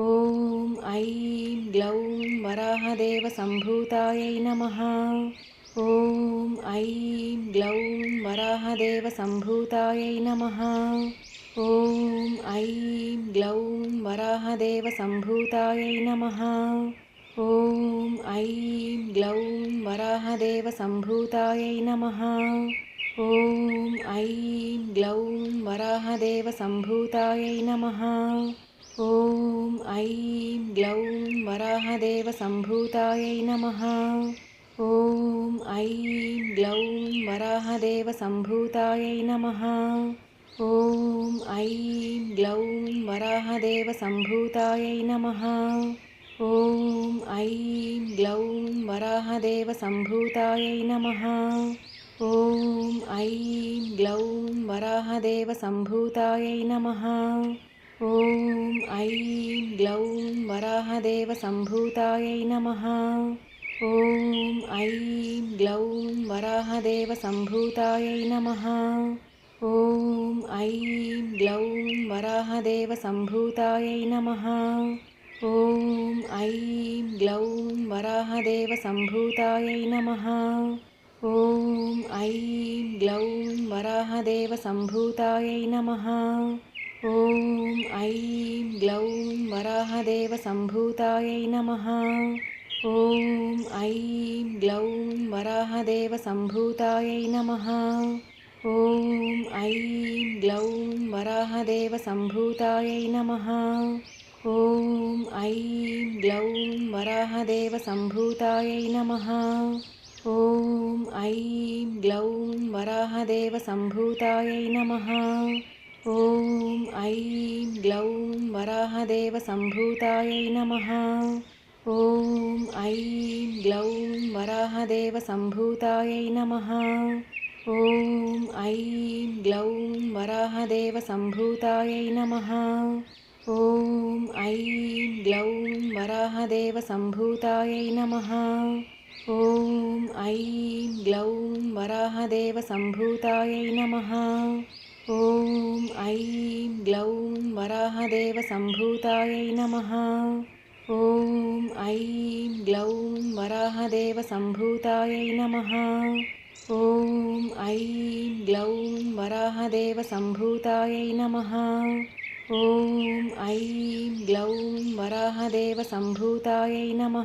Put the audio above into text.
ఓం ఐం గ్లౌం వరాహదేవ సంభూతాయై నమ. ఓం ఐం గ్లౌం వరాహదేవ సంభూతాయై నమ. ఓం ఐం గ్లౌం వరాహదేవ సంభూతాయై నమ. ఓం ఐం గ్లౌం వరాహదేవ సంభూతాయై నమ. ఓం ఐం గ్లౌం వరాహదేవ సంభూతాయై నమ. ఓం ఐం గ్లౌం వరాహదేవ సంభూతాయై నమ. ఓం ఐం గ్లౌం వరాహదేవ సంభూతాయై నమ. ఓం ఐం గ్లౌం వరాహదేవ సంభూతాయై నమ. ఓం ఐం గ్లౌం వరాహదేవ సంభూతాయై నమ. ఓం ఐం గ్లౌం వరాహదేవ సంభూతాయై నమ. ఓం ఐం గ్లౌం వరాహదేవ సంభూతాయై నమ. ఓం ఐం గ్లౌం వరాహదేవ సంభూతాయై నమ. ఓం ఐం గ్లౌం వరాహదేవ సంభూతాయై నమ. ఓం ఐం గ్లౌం వరాహదేవ సంభూతాయై నమ. ఓం ఐం గ్లౌం వరాహదేవ సంభూతాయై నమ. ఓం ఐం గ్లౌం వరాహదేవ సంభూతాయై నమ. ఓం ఐం గ్లౌం వరాహదేవ సంభూతాయై నమ. ఓం ఐం గ్లౌం వరాహదేవ సంభూతాయై నమ. ఓం ఐం గ్లౌం వరాహదేవ సంభూతాయై నమ. ఓం ఐం గ్లౌం వరాహదేవ సంభూతాయై నమ. ఓం ఐం గ్లౌం వరాహదేవ సంభూతాయ నమ. ఓం ఐం గ్లౌం వరాహదేవ సంభూతాయ నమ. ఓం ఐం గ్లౌం వరాహదేవ సంభూతాయ నమ. ఓం ఐం గ్లౌం వరాహదేవ సంభూతాయ నమ. ఓం ఐం గ్లౌం వరాహదేవ సంభూతాయ నమ. ఓం ఐం గ్లౌం వరాహదేవ సంభూతాయై నమ. ఓం ఐం గ్లౌం వరాహదేవ సంభూతాయై నమ. ఓం ఐం గ్లౌం వరాహదేవ సంభూతాయై నమ. ఓం ఐం గ్లౌం వరాహదేవ సంభూతాయై నమ.